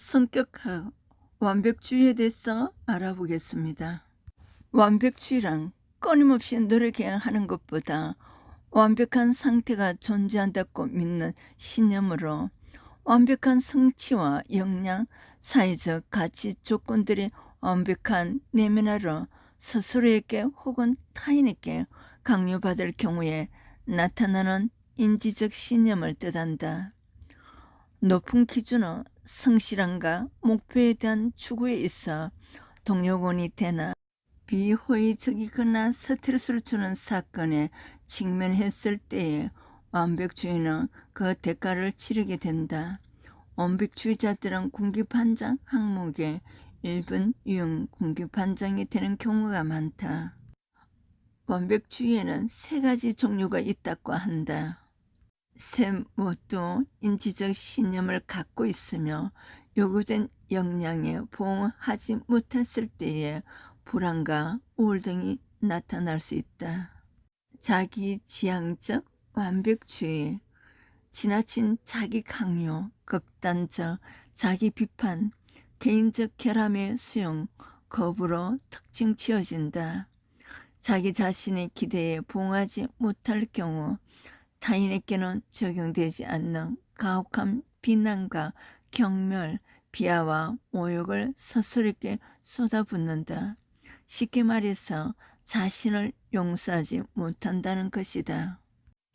성격학 완벽주의에 대해서 알아보겠습니다. 완벽주의란 끊임없이 노력해야 하는 것보다 완벽한 상태가 존재한다고 믿는 신념으로 완벽한 성취와 역량, 사회적 가치 조건들이 완벽한 내면화로 스스로에게 혹은 타인에게 강요받을 경우에 나타나는 인지적 신념을 뜻한다. 높은 기준은 성실함과 목표에 대한 추구에 있어 동력원이 되나 비호의적이거나 스트레스를 주는 사건에 직면했을 때에 완벽주의는 그 대가를 치르게 된다. 완벽주의자들은 군기반장 항목에 일본 유형 군기반장이 되는 경우가 많다. 완벽주의에는 세 가지 종류가 있다고 한다. 셈 모두 인지적 신념을 갖고 있으며 요구된 역량에 보응하지 못했을 때에 불안과 우울 등이 나타날 수 있다. 자기 지향적 완벽주의, 지나친 자기 강요, 극단적 자기 비판, 개인적 결함의 수용, 거부로 특징 지어진다. 자기 자신의 기대에 부응하지 못할 경우 타인에게는 적용되지 않는 가혹한 비난과 경멸, 비하와 모욕을 스스로에게 쏟아붓는다. 쉽게 말해서 자신을 용서하지 못한다는 것이다.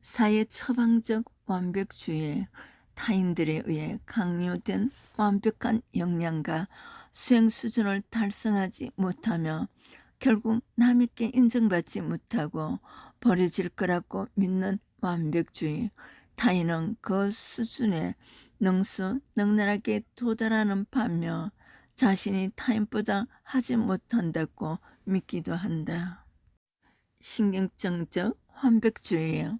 사회 처방적 완벽주의, 타인들에 의해 강요된 완벽한 역량과 수행 수준을 달성하지 못하며 결국 남에게 인정받지 못하고 버려질 거라고 믿는 완벽주의, 타인은 그 수준에 능수 능란하게 도달하는 반면 자신이 타인보다 하지 못한다고 믿기도 한다. 신경정적 완벽주의예요.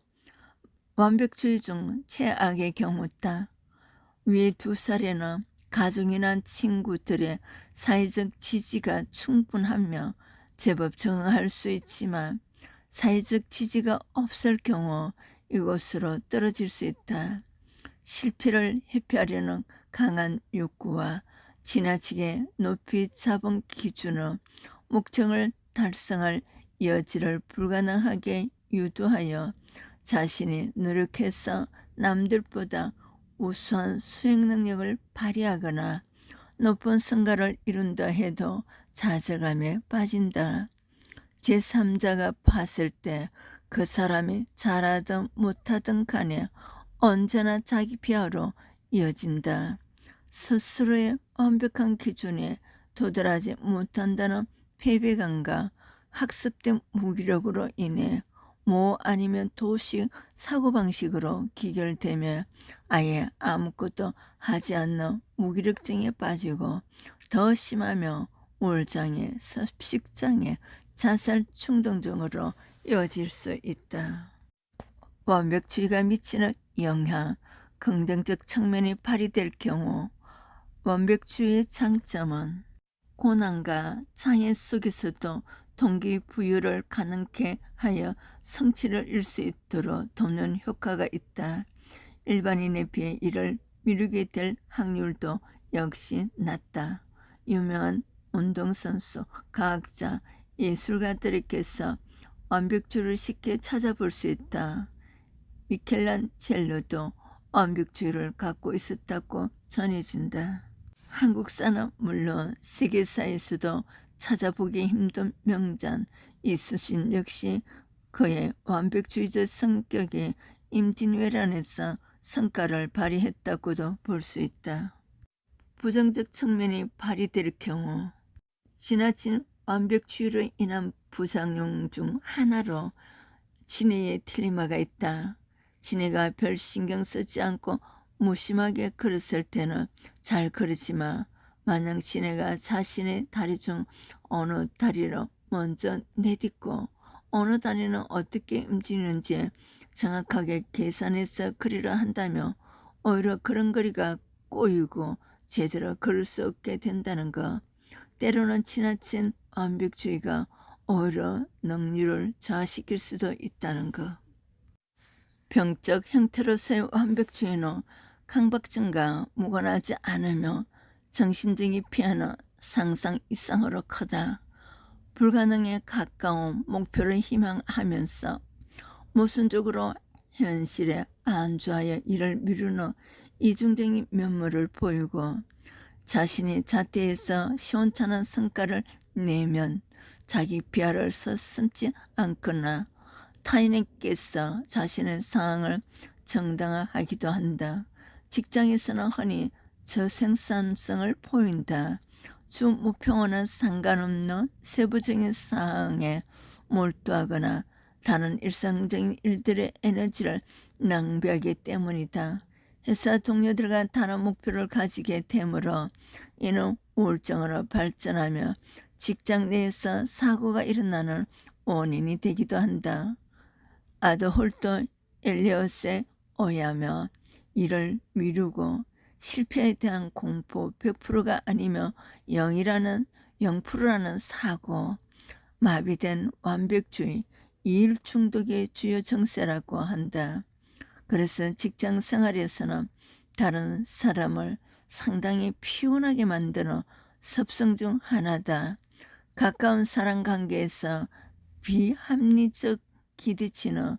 완벽주의 중 최악의 경우다. 위에 두 사례는 가족이나 친구들의 사회적 지지가 충분하며 제법 적응할 수 있지만 사회적 지지가 없을 경우 이곳으로 떨어질 수 있다. 실패를 회피하려는 강한 욕구와 지나치게 높이 잡은 기준은 목적을 달성할 여지를 불가능하게 유도하여 자신이 노력해서 남들보다 우수한 수행 능력을 발휘하거나 높은 성과를 이룬다 해도 좌절감에 빠진다. 제3자가 봤을 때 그 사람이 잘하든 못하든 간에 언제나 자기 비하로 이어진다. 스스로의 완벽한 기준에 도달하지 못한다는 패배감과 학습된 무기력으로 인해 뭐 아니면 도식 사고방식으로 기결되며 아예 아무것도 하지 않는 무기력증에 빠지고 더 심하며 우울장애, 섭식장애, 자살 충동 등으로 이어질 수 있다. 완벽주의가 미치는 영향, 긍정적 측면이 발휘될 경우 완벽주의의 장점은 고난과 장애 속에서도 동기부여를 가능케 하여 성취를 이룰 수 있도록 돕는 효과가 있다. 일반인에 비해 이를 미루게 될 확률도 역시 낮다. 유명한 운동선수, 과학자, 예술가들께서 완벽주의를 쉽게 찾아볼 수 있다. 미켈란젤로도 완벽주의를 갖고 있었다고 전해진다. 한국사는 물론 세계사에서도 찾아보기 힘든 명장 이수신 역시 그의 완벽주의적 성격에 임진왜란에서 성과를 발휘했다고도 볼 수 있다. 부정적 측면이 발휘될 경우 지나친 완벽주의로 인한 부작용 중 하나로 진해의 텔리마가 있다. 진해가 별 신경 쓰지 않고 무심하게 걸었을 때는 잘 걸었지만 만약 진해가 자신의 다리 중 어느 다리로 먼저 내딛고 어느 다리는 어떻게 움직이는지 정확하게 계산해서 그리려 한다면 오히려 그런 거리가 꼬이고 제대로 걸을 수 없게 된다는 것. 때로는 지나친 완벽주의가 오히려 능률을 저하시킬 수도 있다는 것. 병적 형태로서의 완벽주의는 강박증과 무관하지 않으며 정신적인 피해는 상상 이상으로 크다. 불가능에 가까운 목표를 희망하면서 모순적으로 현실에 안주하여 이를 미루는 이중적인 면모를 보이고 자신이 자퇴해서 시원찮은 성과를 내면 자기 비하를 서슴지 않거나 타인에게서 자신의 상황을 정당화하기도 한다. 직장에서는 흔히 저생산성을 보인다. 주 목표와는 상관없는 세부적인 사항에 몰두하거나 다른 일상적인 일들의 에너지를 낭비하기 때문이다. 회사 동료들과 다른 목표를 가지게 되므로 이는 우울증으로 발전하며 직장 내에서 사고가 일어나는 원인이 되기도 한다. 아드홀도 엘리엇에 의하며 이를 미루고 실패에 대한 공포 100%가 아니며 0이라는 0%라는 사고, 마비된 완벽주의, 이일 중독의 주요 정세라고 한다. 그래서 직장 생활에서는 다른 사람을 상당히 피곤하게 만드는 습성 중 하나다. 가까운 사람 관계에서 비합리적 기대치는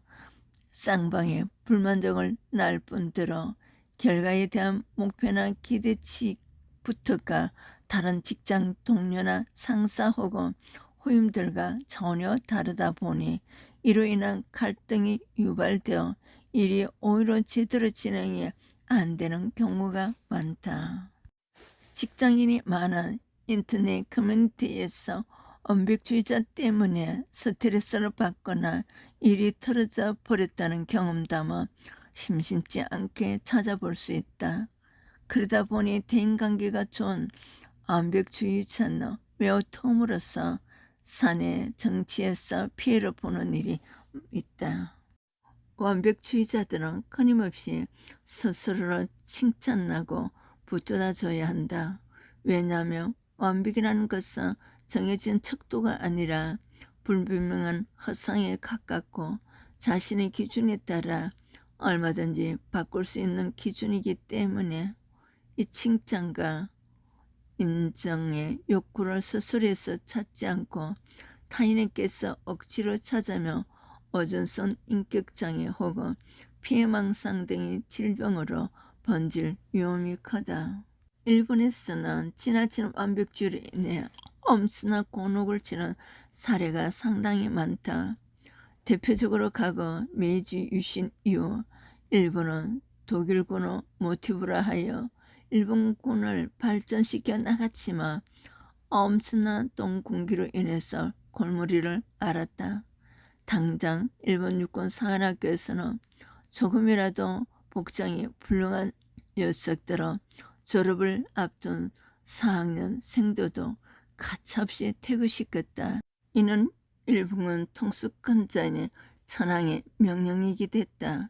쌍방의 불만족을 날 뿐더러 결과에 대한 목표나 기대치부터가 다른 직장 동료나 상사 혹은 후임들과 전혀 다르다 보니 이로 인한 갈등이 유발되어 일이 오히려 제대로 진행이 안 되는 경우가 많다. 직장인이 많은 인터넷 커뮤니티에서 언백주의자 때문에 스트레스를 받거나 일이 틀어져 버렸다는 경험담은 심심치 않게 찾아볼 수 있다. 그러다 보니 대인관계가 좋은 완벽주의자는 매우 톰으로써 사내 정치에서 피해를 보는 일이 있다. 완벽주의자들은 끊임없이 스스로를 칭찬하고 붙들어줘야 한다. 왜냐하면 완벽이라는 것은 정해진 척도가 아니라 불분명한 허상에 가깝고 자신의 기준에 따라 얼마든지 바꿀 수 있는 기준이기 때문에 이 칭찬과 인정의 욕구를 스스로에서 찾지 않고 타인에게서 억지로 찾으며 어전선 인격장애 혹은 피해망상 등의 질병으로 번질 위험이 크다. 일본에서는 지나친 완벽주의로 인해 엄청난 곤혹을 치는 사례가 상당히 많다. 대표적으로 과거 메이지 유신 이후 일본은 독일군을 모티브로 하여 일본군을 발전시켜 나갔지만 엄청난 똥공기로 인해서 골머리를 앓았다. 당장 일본 육군 사관학교에서는 조금이라도 복장이 훌륭한 녀석들은 졸업을 앞둔 4학년 생도도 가차없이 퇴구시켰다. 이는 일본군 통수권자의 천황의 명령이기도 했다.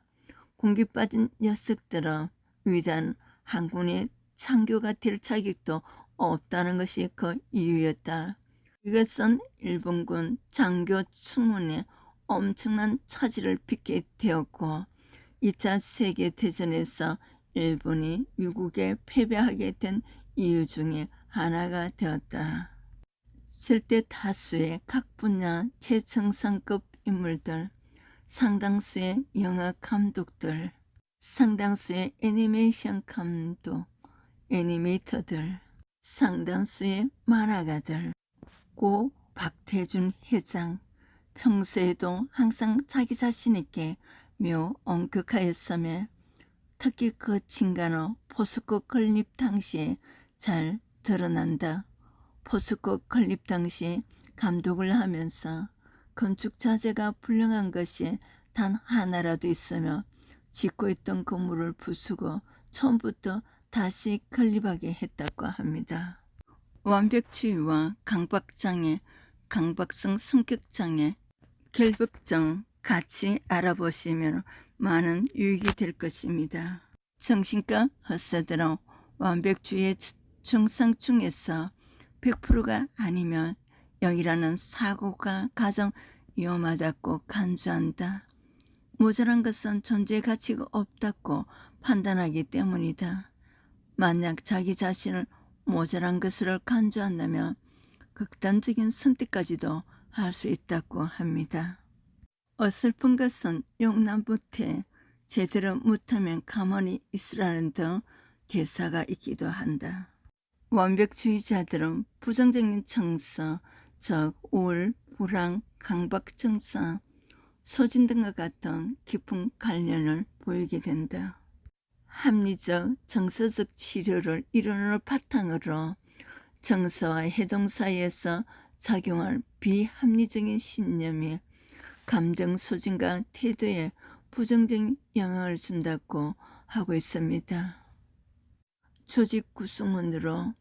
공기 빠진 녀석들은 위대한 한군의 창교가 될 자격도 없다는 것이 그 이유였다. 이것은 일본군 장교 충원에 엄청난 차질을 빚게 되었고 2차 세계대전에서 일본이 미국에 패배하게 된 이유 중에 하나가 되었다. 절대 다수의 각 분야 최정상급 인물들, 상당수의 영화 감독들, 상당수의 애니메이션 감독, 애니메이터들, 상당수의 만화가들, 고 박태준 회장, 평소에도 항상 자기 자신에게 묘 엄격하였으며 특히 그 진간어 포스코 건립 당시에 잘 드러난다. 포스코 건립 당시 감독을 하면서 건축 자재가 불량한 것이 단 하나라도 있으며 짓고 있던 건물을 부수고 처음부터 다시 건립하게 했다고 합니다. 완벽주의와 강박장애, 강박성 성격장애, 결벽증 같이 알아보시면 많은 유익이 될 것입니다. 정신과 의사들은 완벽주의의 증상 중에서 100%가 아니면 여기라는 사고가 가장 위험하다고 간주한다. 모자란 것은 존재 가치가 없다고 판단하기 때문이다. 만약 자기 자신을 모자란 것을 간주한다면 극단적인 선택까지도 할 수 있다고 합니다. 어설픈 것은 용납 못해 제대로 못하면 가만히 있으라는 등 대사가 있기도 한다. 완벽주의자들은 부정적인 정서, 즉 우울, 불안, 강박 정서, 소진 등과 같은 깊은 관련을 보이게 된다. 합리적, 정서적 치료를 이론을 바탕으로 정서와 해동 사이에서 작용할 비합리적인 신념이 감정 소진과 태도에 부정적인 영향을 준다고 하고 있습니다. 조직 구성원으로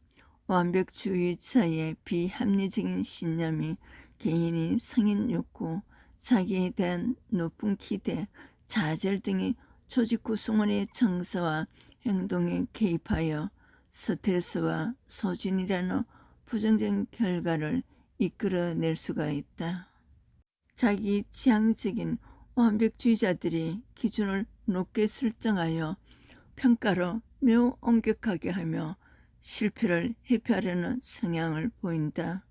완벽주의자의 비합리적인 신념이 개인이 성인 욕구, 자기에 대한 높은 기대, 좌절 등이 조직 구성원의 정서와 행동에 개입하여 스트레스와 소진이라는 부정적인 결과를 이끌어낼 수가 있다. 자기 지향적인 완벽주의자들이 기준을 높게 설정하여 평가로 매우 엄격하게 하며 실패를 회피하려는 성향을 보인다.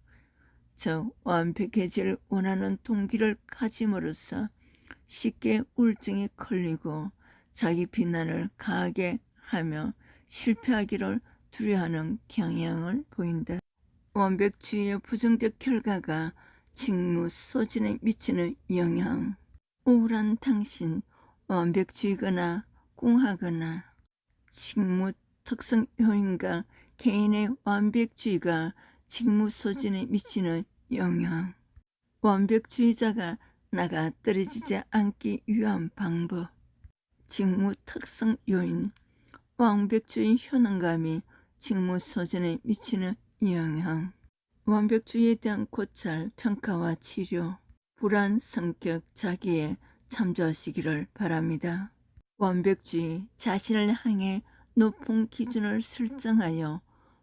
즉 완벽해질 원하는 동기를 가짐으로써 쉽게 우울증에 걸리고 자기 비난을 가하게 하며 실패하기를 두려워하는 경향을 보인다. 완벽주의의 부정적 결과가 직무 소진에 미치는 영향. 우울한 당신, 완벽주의거나 꽁하거나 직무 특성 요인과 개인의 완벽주의가 직무 소진에 미치는 영향. 완벽주의자가 나가 떨어지지 않기 위한 방법. 직무 특성 요인. 완벽주의 효능감이 직무 소진에 미치는 영향 완벽주의에 대한 고찰, 평가와 치료 불안 성격 자기에 참조하시기를 바랍니다. 완벽주의 자신을 향해 높은 기준을 설정하여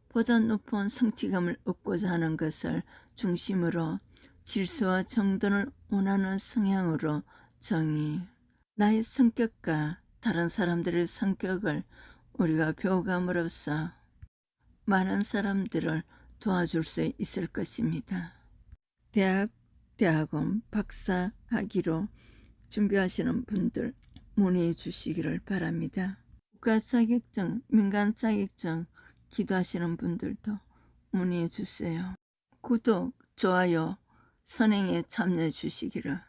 보다 높은 성취감을 얻고자 하는 것을 중심으로 질서와 정돈을 원하는 성향으로 정의 나의 성격과 다른 사람들의 성격을 우리가 배워감으로써 많은 사람들을 도와줄 수 있을 것입니다. 대학, 대학원, 박사 학위로 준비하시는 분들 문의해 주시기를 바랍니다. 국가 자격증, 민간 자격증 기도하시는 분들도 문의해 주세요. 구독, 좋아요, 선행에 참여해 주시기를